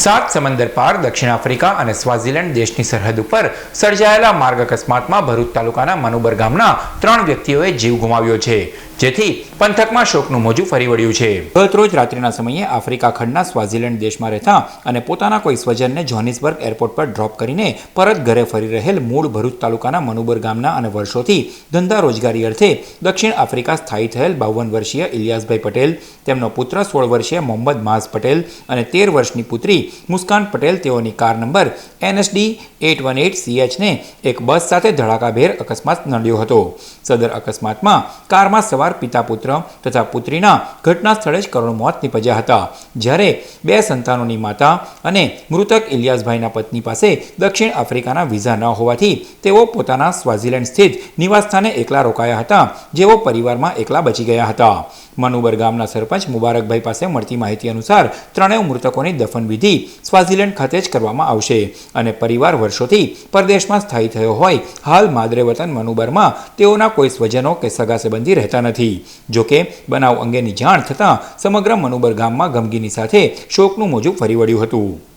સાત સમંદર પાર દક્ષિણ આફ્રિકા અને સ્વાઝીલેન્ડ દેશની સરહદ ઉપર સર્જાયેલા માર્ગ અકસ્માતમાં ભરૂચ તાલુકાના મનુબર ગામના ત્રણ વ્યક્તિઓએ જીવ ગુમાવ્યો છે. જેથી પંથકમાં શોકનું મોજું ફરી વળ્યું છે. ગતરોજ રાત્રિના સમયે આફ્રિકા ખંડના સ્વાઝીલેન્ડ દેશમાં રહેતા અને પોતાના કોઈ સ્વજનને જોહાનિસબર્ગ એરપોર્ટ પર ડ્રોપ કરીને પરત ઘરે ફરી રહેલ મૂળ ભરૂચ તાલુકાના મનુબર ગામના અને વર્ષોથી ધંધા રોજગારી અર્થે દક્ષિણ આફ્રિકા સ્થાયી થયેલ બાવન વર્ષીય ઇલિયાસભાઈ પટેલ, તેમનો પુત્ર સોળ વર્ષીય મોહમ્મદ માઝ પટેલ અને તેર વર્ષની પુત્રી મુસ્કાન પટેલ તેઓની car number NSD eight one eight સીએચને એક બસ સાથે ધડાકાભેર અકસ્માત નડ્યો હતો. સદર અકસ્માતમાં કારમાં સવાર પિતા પુત્ર તથા પુત્રીના ઘટના સ્થળે જ કરુણ મોત નીપજ્યા હતા. જ્યારે બે સંતાનોની માતા અને મૃતક ઇલિયાસભાઈના પત્ની પાસે દક્ષિણ આફ્રિકાના વિઝા ન હોવાથી તેઓ પોતાના સ્વાઝીલેન્ડ સ્થિત નિવાસસ્થાને એકલા રોકાયા હતા, જેઓ પરિવારમાં એકલા બચી ગયા હતા. મનુબર ગામના સરપંચ મુબારકભાઈ પાસે મળતી માહિતી અનુસાર ત્રણેય મૃતકોની દફનવિધિ સ્વાઝીલેન્ડ ખાતે જ કરવામાં આવશે અને પરિવાર વર્ષોથી પરદેશમાં સ્થાયી થયો હોય હાલ માદરે વતન મનુબરમાં તેઓના કોઈ સ્વજનો કે સગા સંબંધી રહેતા નથી. જોકે, બનાવ અંગેની જાણ થતાં સમગ્ર મનુબર ગામમાં ગમગીની સાથે શોકનું મોજું ફરી વળ્યું હતું.